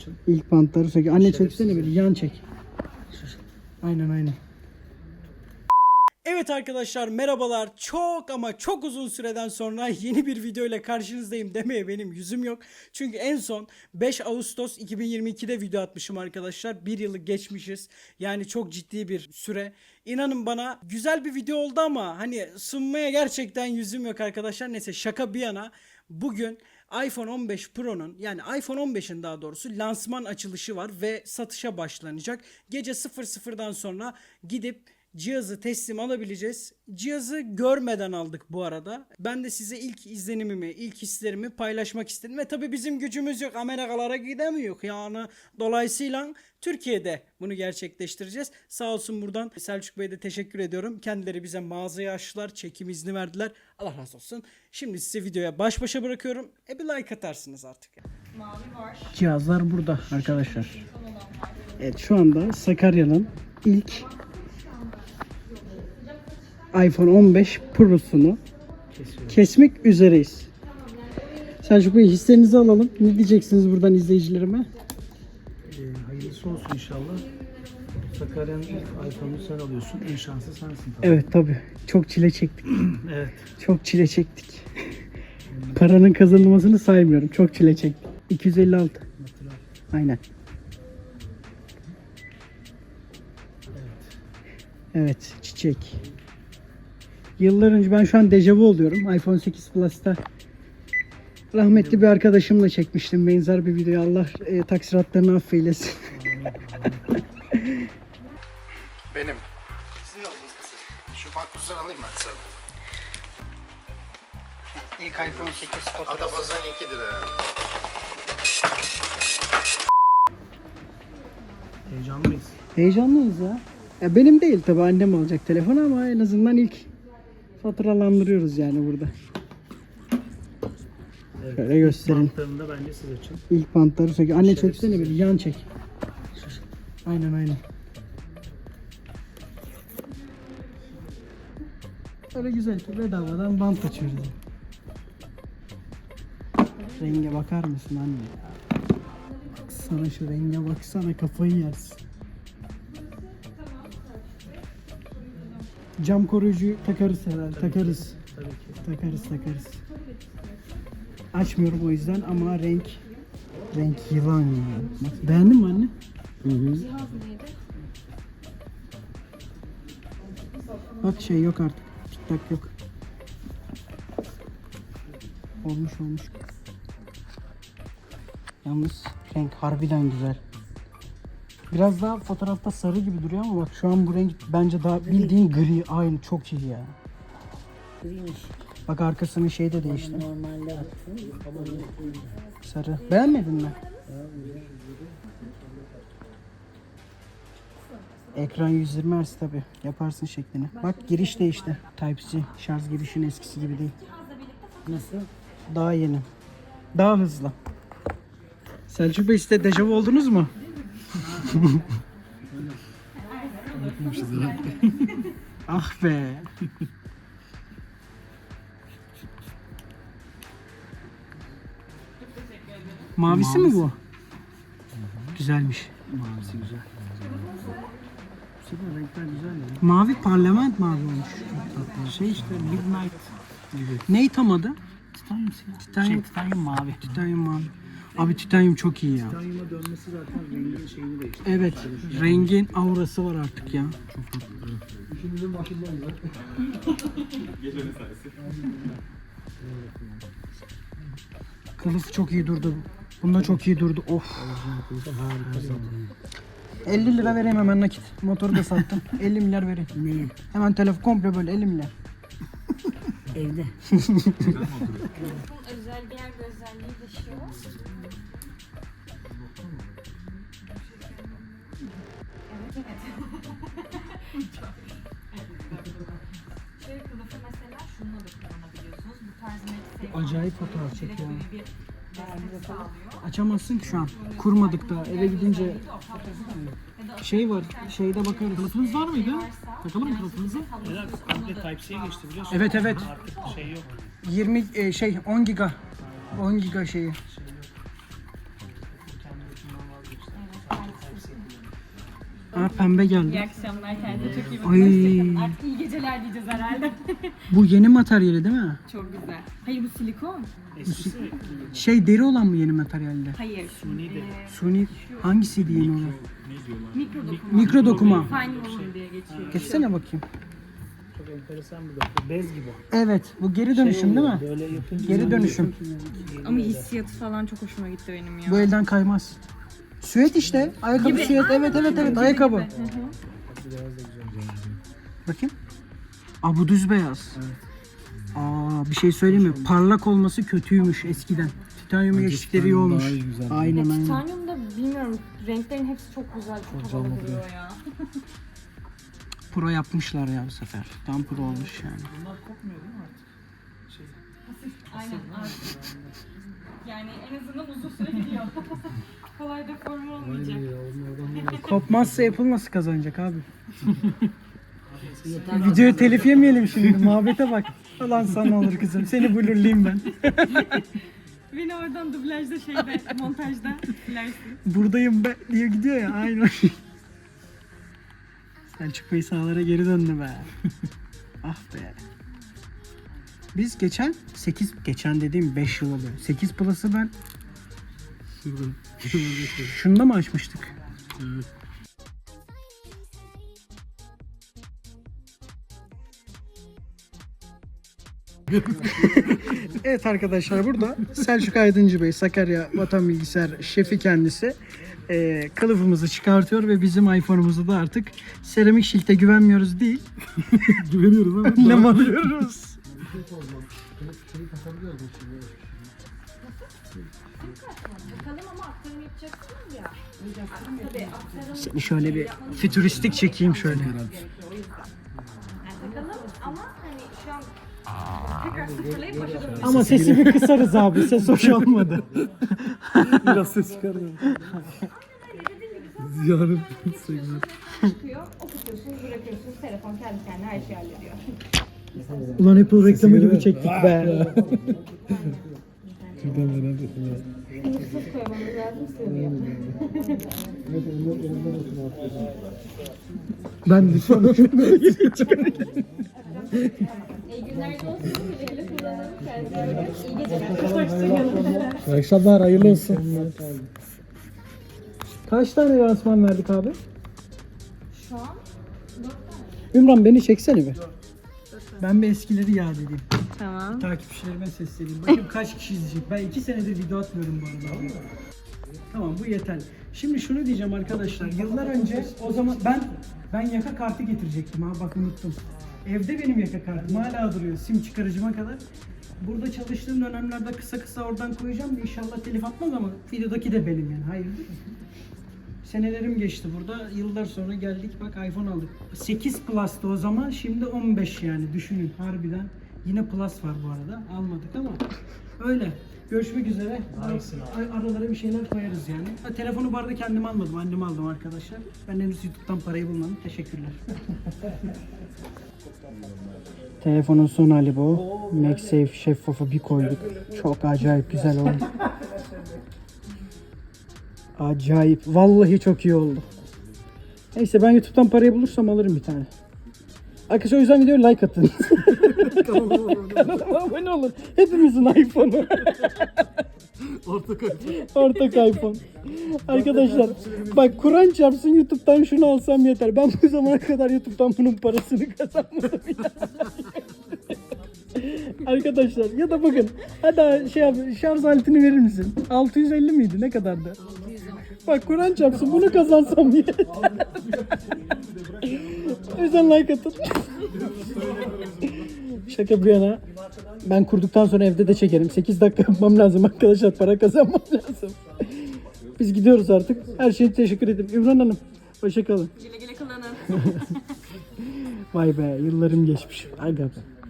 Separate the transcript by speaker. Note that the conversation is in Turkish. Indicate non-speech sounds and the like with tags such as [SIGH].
Speaker 1: açın.
Speaker 2: İlk bantları söküyor. Anne çeksene bir yan çek. Aynen aynen. Evet arkadaşlar merhabalar. Çok ama çok uzun süreden sonra yeni bir video ile karşınızdayım demeye benim yüzüm yok. Çünkü en son 5 Ağustos 2022'de video atmışım arkadaşlar. Bir yılı geçmişiz. Yani çok ciddi bir süre. İnanın bana güzel bir video oldu ama hani sunmaya gerçekten yüzüm yok arkadaşlar. Neyse şaka bir yana bugün iPhone 15 Pro'nun yani iPhone 15'in daha doğrusu lansman açılışı var ve satışa başlanacak. Gece 00'dan sonra gidip cihazı teslim alabileceğiz. Cihazı görmeden aldık bu arada. Ben de size ilk izlenimimi, ilk hislerimi paylaşmak istedim. Ve tabii bizim gücümüz yok. Amerikalara gidemiyor. Yani dolayısıyla Türkiye'de bunu gerçekleştireceğiz. Sağ olsun buradan Selçuk Bey'e de teşekkür ediyorum. Kendileri bize mağazayı açtılar, çekim izni verdiler. Allah razı olsun. Şimdi size videoya baş başa bırakıyorum. E bir like atarsınız artık.
Speaker 3: Mavi var.
Speaker 2: Cihazlar burada arkadaşlar. Evet şu anda Sakarya'nın ilk iPhone 15 Pro'sunu kesmek üzereyiz. Selçuk Bey hislerinizi alalım. Ne diyeceksiniz buradan izleyicilerime?
Speaker 1: Ee, hayırlısı olsun inşallah. Sakarya'nın ilk iPhone'u sen alıyorsun. En şanslı sensin tabii.
Speaker 2: Evet tabi. Çok çile çektik. [CLEARS THROAT]
Speaker 1: Evet.
Speaker 2: Çok çile çektik. [LAUGHS] Paranın kazanılmasını saymıyorum. Çok çile çektik. 256.
Speaker 1: Natural.
Speaker 2: Aynen. Evet, çiçek. Yıllar önce ben şu an dejavu oluyorum. iPhone 8 Plus'ta rahmetli bir arkadaşımla çekmiştim benzer bir video. Allah e, taksiratlarını affeylesin. [LAUGHS]
Speaker 4: Benim. Sizin. Şu makbuzları alayım ben sana.
Speaker 2: İlk iPhone 8
Speaker 4: Adapazarı 2 lira.
Speaker 1: Heyecanlıyız.
Speaker 2: Heyecanlıyız ya. ya. Benim değil tabi annem alacak telefonu ama en azından ilk faturalandırıyoruz yani burada.
Speaker 1: Evet.
Speaker 2: Şöyle göstereyim.
Speaker 1: Bantlarını da bence siz açın.
Speaker 2: İlk bantları söküyor. Anne çeksene bir yan çek. Aynen aynen. Öyle güzel ki bedavadan bant açıyoruz. Renge bakar mısın anne? Baksana şu renge baksana kafayı yersin. Cam koruyucu takarız herhalde. Takarız.
Speaker 1: Tabii ki.
Speaker 2: Takarız takarız. Açmıyorum o yüzden ama renk renk yılan ya. Bak, beğendin mi anne? Hı hı. Bak şey yok artık. Tak yok. Olmuş olmuş. Yalnız renk harbiden güzel. Biraz daha fotoğrafta sarı gibi duruyor ama bak şu an bu renk bence daha bildiğin gri. Aynı çok iyi ya.
Speaker 5: Griymiş.
Speaker 2: Bak arkasının şey de değişti.
Speaker 5: Normalde attım.
Speaker 2: Sarı. Beğenmedin mi? Ekran 120 Hz tabi. Yaparsın şeklini. Bak giriş değişti. Type-C. Şarj girişin eskisi gibi değil.
Speaker 5: nasıl?
Speaker 2: Daha yeni. Daha hızlı. Selçuk Bey siz de dejavu oldunuz mu? Ah be. Mavisi mi bu? Güzelmiş.
Speaker 1: Mavisi güzel. Güzel renkler güzel ya.
Speaker 2: Mavi parlament mavi olmuş.
Speaker 1: Şey işte Midnight gibi.
Speaker 2: Neyi tam adı?
Speaker 1: Titanium siyah. Şey, titanium mavi.
Speaker 2: Titanium mavi. Abi titanium çok iyi ya.
Speaker 1: Titanium'a dönmesi zaten rengin şeyini değiştirdi.
Speaker 2: Evet. Rengin aurası var artık ya. Kılıf çok iyi durdu. Bunda çok iyi durdu. Of. 50 lira vereyim hemen nakit. Motoru da sattım. [LAUGHS] 50 milyar vereyim.
Speaker 5: Neye?
Speaker 2: Hemen telefon komple böyle 50 milyar.
Speaker 5: Evde. [LAUGHS]
Speaker 3: Bir özelliği. Evet evet. Şey kılıfı mesela şununla da kullanabiliyorsunuz. Bu tarz MagSafe
Speaker 2: Acayip fotoğraf çekiyor.
Speaker 3: bir.
Speaker 2: Açamazsın ki şu an. Kurmadık da eve gidince şey var şeyde bakarız.
Speaker 1: Kılıfınız var mıydı? Takalım mı kılıfınızı? Evet, komple Type-C'ye geçti biliyorsun.
Speaker 2: Evet evet.
Speaker 1: Artık şey yok.
Speaker 2: 20 e, şey 10 giga. 10 giga şeyi. Aa, pembe geldi.
Speaker 3: İyi akşamlar kendinize çok iyi bakın. Ay. Artık iyi geceler diyeceğiz herhalde. [LAUGHS]
Speaker 2: Bu yeni materyali değil mi?
Speaker 3: çok güzel. Hayır bu silikon. Eskisi mi?
Speaker 2: Şey deri olan mı yeni materyalde?
Speaker 3: Hayır. Suni de.
Speaker 2: Ee, Suni hangisiydi yeni olan?
Speaker 3: Mikro dokuma.
Speaker 2: Mikro dokuma.
Speaker 3: Fine woven diye geçiyor.
Speaker 2: Geçsene bakayım.
Speaker 1: Enteresan bir doktor. Bez gibi.
Speaker 2: Evet bu geri dönüşüm değil mi?
Speaker 1: Böyle yapınca
Speaker 2: Geri dönüşüm.
Speaker 3: Ama hissiyatı falan çok hoşuma gitti benim ya.
Speaker 2: Bu elden kaymaz. Süet işte. Ayakkabı süet. Evet evet evet ayakkabı.
Speaker 3: Hı hı.
Speaker 2: Bakayım. Aa bu düz beyaz. Aa bir şey söyleyeyim mi? Parlak olması kötüymüş eskiden. Titanyum eşikleri iyi olmuş.
Speaker 1: daha iyi güzel.
Speaker 2: Aynen aynen.
Speaker 3: Titanium'da bilmiyorum renklerin hepsi çok güzel, çok, havalı duruyor ya. [LAUGHS]
Speaker 2: Pro yapmışlar ya bu sefer. Tam pro olmuş yani.
Speaker 3: Aynen artık. Yani en azından uzun süre gidiyor. [LAUGHS] Kolay deforme olmayacak. [LAUGHS]
Speaker 2: Kopmazsa Apple nasıl kazanacak abi? [LAUGHS] Videoyu telif yemeyelim şimdi. Muhabbete bak. Ulan sana olur kızım. Seni blurlayayım ben.
Speaker 3: Beni oradan dublajda şeyde, montajda dilersin.
Speaker 2: Buradayım ben diye gidiyor ya. Aynen. Selçuk Bey sahalara geri döndü be. [LAUGHS] ah be. Biz geçen 8 geçen dediğim 5 yıl oluyor. 8 Plus'ı ben şunda mı açmıştık? evet [LAUGHS] arkadaşlar burada Selçuk Aydıncı Bey Sakarya Vatan Bilgisayar şefi kendisi e, kılıfımızı çıkartıyor ve bizim iPhone'umuzu da artık seramik şilte güvenmiyoruz değil. [LAUGHS]
Speaker 1: Güveniyoruz ama.
Speaker 2: Önlem alıyoruz.
Speaker 3: Bakalım ama aktarım yapacaksınız ya. Tabii aktarım
Speaker 2: Seni şöyle bir fütüristik çekeyim şöyle.
Speaker 3: bakalım ama hani şu an tekrar sıfırlayıp başa dönüyoruz.
Speaker 2: Ama sesimi kısarız abi. Ses hoş olmadı. [LAUGHS]
Speaker 1: Biraz ses çıkarmıyor. Ziyarın segment.
Speaker 3: çıkıyor, okutuyorsunuz, bırakıyorsunuz. Telefon kendi kendine her şeyi hallediyor.
Speaker 2: Ulan Apple reklamı gibi çektik be.
Speaker 1: Şuradan veren de
Speaker 3: Sınırsız koymamız lazım sığmıyor.
Speaker 2: Ben de şu an [LAUGHS]
Speaker 3: İyi günler olsun. Güle güle kullanın. Kendinize iyi bakın. İyi geceler. Hoşçakalın.
Speaker 1: İyi akşamlar, hayırlı olsun.
Speaker 2: Kaç tane lansman verdik abi?
Speaker 3: Şu an
Speaker 2: Ümran beni çeksene bir. Ben bir eskileri yad edeyim.
Speaker 3: Tamam.
Speaker 2: Takipçilerime sesleneyim. Bakayım kaç kişi izleyecek. Ben iki senedir video atmıyorum bu arada. Tamam bu yeterli. Şimdi şunu diyeceğim arkadaşlar. Yıllar önce o zaman ben ben yaka kartı getirecektim ha bak unuttum. Evde benim yaka kartım hala duruyor sim çıkarıcıma kadar. Burada çalıştığım dönemlerde kısa kısa oradan koyacağım. İnşallah telif atmaz ama videodaki de benim yani. Hayırdır? Senelerim geçti burada. Yıllar sonra geldik bak iPhone aldık. 8 Plus'tı o zaman. Şimdi 15 yani düşünün harbiden. Yine Plus var bu arada. Almadık ama öyle. Görüşmek üzere. Ar- Aralara bir şeyler koyarız yani. Ha, telefonu bu arada kendim almadım. Annem aldım arkadaşlar. Ben henüz YouTube'dan parayı bulmadım. Teşekkürler. [LAUGHS] Telefonun son hali bu. MagSafe şeffafı bir koyduk. Çok acayip güzel oldu. Acayip. Vallahi çok iyi oldu. Neyse ben YouTube'dan parayı bulursam alırım bir tane. Arkadaşlar o yüzden videoya like atın. Kanalıma [LAUGHS] abone olun. Hepimizin iPhone'u.
Speaker 1: Ortak
Speaker 2: Ortak iPhone. Arkadaşlar bak Kur'an çarpsın YouTube'dan şunu alsam yeter. Ben bu zamana kadar YouTube'dan bunun parasını kazanmadım. [LAUGHS] Arkadaşlar ya da bakın hadi şey yap, şarj aletini verir misin? 650 miydi ne kadardı? Bak Kur'an çarpsın bunu kazansam yeter. O yüzden like atın. Şaka bir yana. Ben kurduktan sonra evde de çekerim. 8 dakika yapmam lazım arkadaşlar. Para kazanmam lazım. Biz gidiyoruz artık. Her şey için teşekkür ederim. İmran Hanım. Hoşçakalın.
Speaker 3: Güle güle kullanın.
Speaker 2: Vay be yıllarım geçmiş. Aga be.